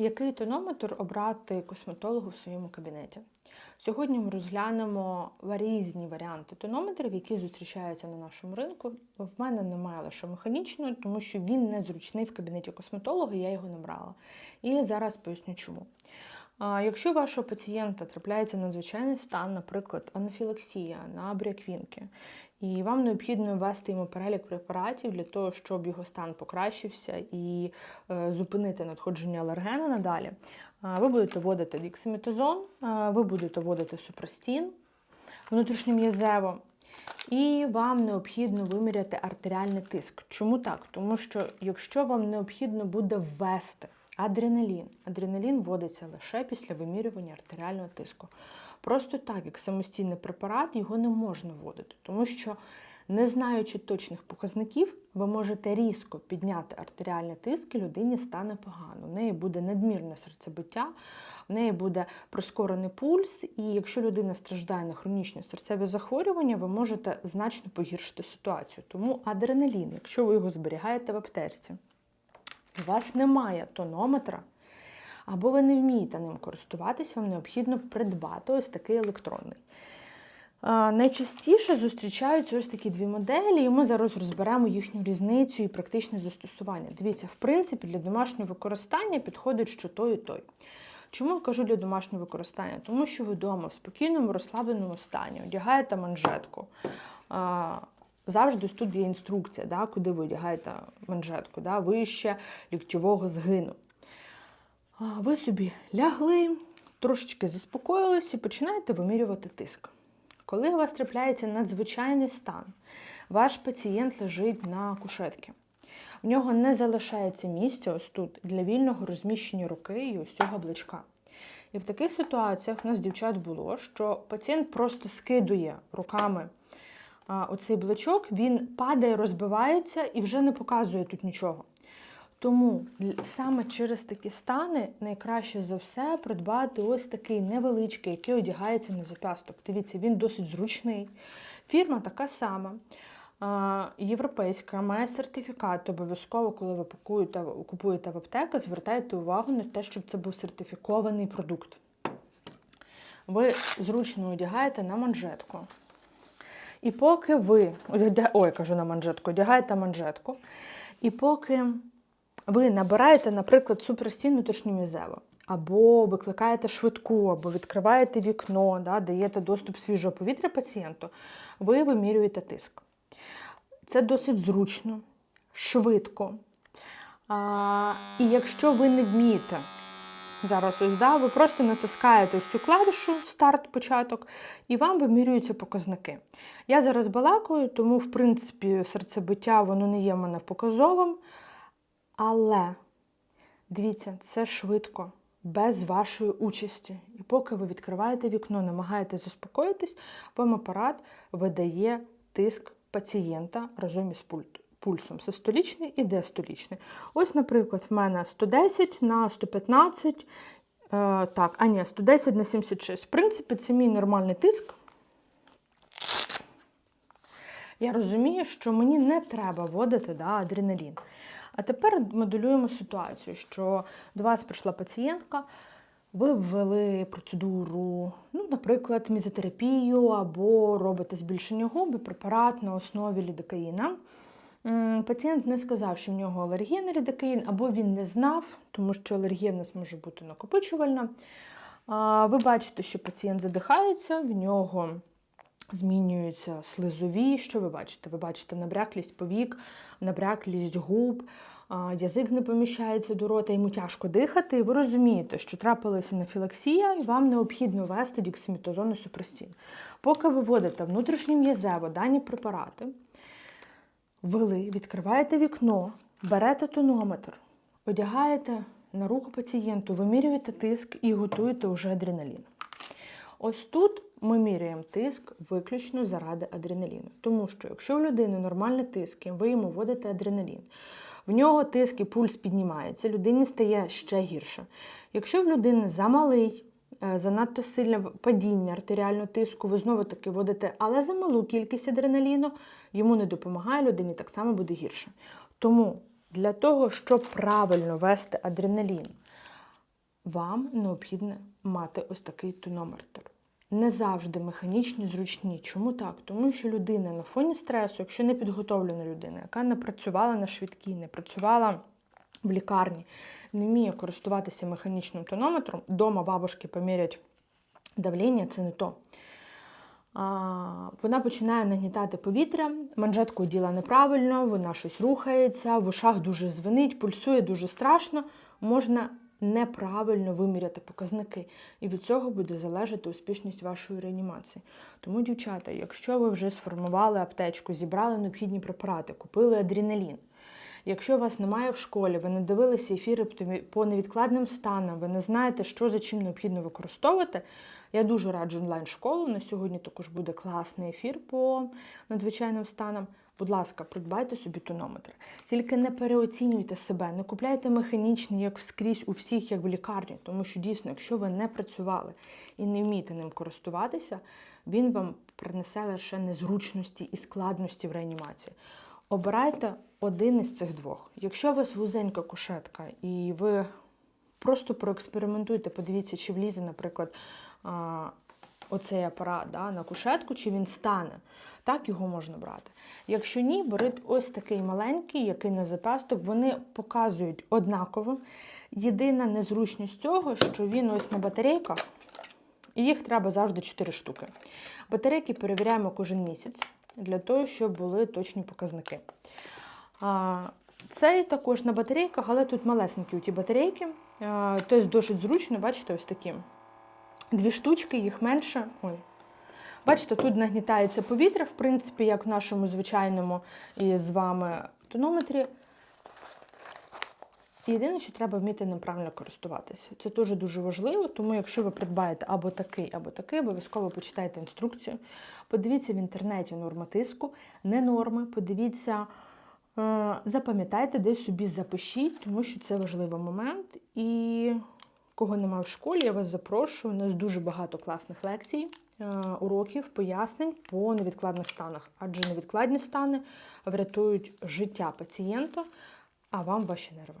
Який тонометр обрати косметологу в своєму кабінеті? Сьогодні ми розглянемо різні варіанти тонометрів, які зустрічаються на нашому ринку. В мене немає лише механічного, тому що він незручний в кабінеті косметолога, я його не брала. І зараз поясню чому. Якщо вашого пацієнта трапляється надзвичайний стан, наприклад, анафілаксія, набряк вінки, і вам необхідно ввести йому перелік препаратів для того, щоб його стан покращився і е, зупинити надходження алергена надалі, ви будете вводити діксиметазон, ви будете вводити супрастін внутрішньом'язево, і вам необхідно виміряти артеріальний тиск. Чому так? Тому що якщо вам необхідно буде ввести адреналін, адреналін вводиться лише після вимірювання артеріального тиску. Просто так, як самостійний препарат, його не можна вводити, тому що, не знаючи точних показників, ви можете різко підняти артеріальний тиск, і людині стане погано. В неї буде надмірне серцебиття, в неї буде прискорений пульс, і якщо людина страждає на хронічні серцеві захворювання, ви можете значно погіршити ситуацію. Тому адреналін, якщо ви його зберігаєте в аптечці, у вас немає тонометра, або ви не вмієте ним користуватись, вам необхідно придбати ось такий електронний. Найчастіше зустрічаються ось такі дві моделі, і ми зараз розберемо їхню різницю і практичне застосування. Дивіться, в принципі, для домашнього використання підходить що той і той. Чому я кажу для домашнього використання? Тому що ви вдома в спокійному, розслабленому стані одягаєте манжетку. Завжди тут є інструкція, да, куди ви одягаєте манжетку, да, вище ліктьового згину. Ви собі лягли, трошечки заспокоїлись і починаєте вимірювати тиск. Коли у вас трапляється надзвичайний стан, ваш пацієнт лежить на кушетці. В нього не залишається місця ось тут для вільного розміщення руки і ось цього обличка. І в таких ситуаціях у нас дівчат було, що пацієнт просто скидує руками оцей блочок, він падає, розбивається і вже не показує тут нічого. Тому саме через такі стани найкраще за все придбати ось такий невеличкий, який одягається на зап'ясток. Дивіться, він досить зручний. Фірма така сама. Європейська має сертифікат. Обов'язково, коли ви пакуєте, купуєте в аптеку, звертайте увагу на те, щоб це був сертифікований продукт. Ви зручно одягаєте на манжетку. І поки ви ой, кажу на манжетку, одягаєте манжетку, і поки ви набираєте, наприклад, суперстін внутрішньомізево, або викликаєте швидку, або відкриваєте вікно, да, даєте доступ свіжого повітря пацієнту, ви вимірюєте тиск. Це досить зручно, швидко. А, і якщо ви не вмієте зараз ось, да, ви просто натискаєте ось цю клавішу старт, початок, і вам вимірюються показники. Я зараз балакаю, тому, в принципі, серцебиття воно не є в мене показовим. Але дивіться, це швидко, без вашої участі. І поки ви відкриваєте вікно, намагаєтесь заспокоїтись, вам апарат видає тиск пацієнта разом із пульт- пульсом систолічний і диастолічний. Ось, наприклад, в мене 110 на 115, е, так, а ні, 110 на 76. В принципі, це мій нормальний тиск. Я розумію, що мені не треба вводити да, адреналін. А тепер моделюємо ситуацію, що до вас прийшла пацієнтка, ви ввели процедуру, ну, наприклад, мізотерапію або робите збільшення губи, препарат на основі лідокаїна. Пацієнт не сказав, що в нього алергія на лідокаїн, або він не знав, тому що алергія в нас може бути накопичувальна. Ви бачите, що пацієнт задихається, в нього змінюються слизові. Що ви бачите? Ви бачите набряклість повік, набряклість губ, язик не поміщається до рота, йому тяжко дихати. І ви розумієте, що трапилася анафілаксія, і вам необхідно ввести діксиметазон і супрастін. Поки ви вводите внутрішньом'язево дані препарати, ввели, відкриваєте вікно, берете тонометр, одягаєте на руку пацієнту, вимірюєте тиск і готуєте вже адреналін. Ось тут ми міряємо тиск виключно заради адреналіну. Тому що якщо у людини нормальний тиск, ви йому вводите адреналін, в нього тиск і пульс піднімається, людині стає ще гірше. Якщо в людини замалий, занадто сильне падіння артеріального тиску, ви знову таки вводите, але за малу кількість адреналіну, йому не допомагає, людині так само буде гірше. Тому для того, щоб правильно вести адреналін, вам необхідно мати ось такий тонометр. Не завжди механічні, зручні. Чому так? Тому що людина на фоні стресу, якщо не підготовлена людина, яка не працювала на швидкій, не працювала в лікарні, не вміє користуватися механічним тонометром, дома бабушки помірять давлення, це не то. Вона починає нагнітати повітря, манжетку діла неправильно, вона щось рухається, в ушах дуже звенить, пульсує дуже страшно. Можна неправильно виміряти показники, і від цього буде залежати успішність вашої реанімації. Тому, дівчата, якщо ви вже сформували аптечку, зібрали необхідні препарати, купили адреналін. Якщо вас немає в школі, ви не дивилися ефіри по невідкладним станам, ви не знаєте, що за чим необхідно використовувати. Я дуже раджу онлайн-школу. На сьогодні також буде класний ефір по надзвичайним станам. Будь ласка, придбайте собі тонометр. Тільки не переоцінюйте себе, не купляйте механічний, як скрізь у всіх, як в лікарні. Тому що дійсно, якщо ви не працювали і не вмієте ним користуватися, він вам принесе лише незручності і складності в реанімації. Обирайте один із цих двох. Якщо у вас вузенька кушетка і ви просто проекспериментуйте, подивіться, чи влізе, наприклад, оцей апарат да, на кушетку, чи він стане, так його можна брати. Якщо ні, беріть ось такий маленький, який на запасток, вони показують однаково. Єдина незручність цього, що він ось на батарейках, і їх треба завжди 4 штуки. Батарейки перевіряємо кожен місяць для того, щоб були точні показники. Цей також на батарейках, але тут малесенькі ті батарейки. Тобто досить зручно, бачите, ось такі. Дві штучки, їх менше. Ой. Бачите, тут нагнітається повітря, в принципі, як в нашому звичайному і з вами тонометрі. Єдине, що треба вміти ним правильно користуватися. Це теж дуже важливо, тому якщо ви придбаєте або такий, або такий, обов'язково почитайте інструкцію. Подивіться в інтернеті норма тиску, не норми, подивіться, е, запам'ятайте, десь собі запишіть, тому що це важливий момент. І кого немає в школі, я вас запрошую. У нас дуже багато класних лекцій, е, уроків, пояснень по невідкладних станах, адже невідкладні стани врятують життя пацієнта, а вам ваші нерви.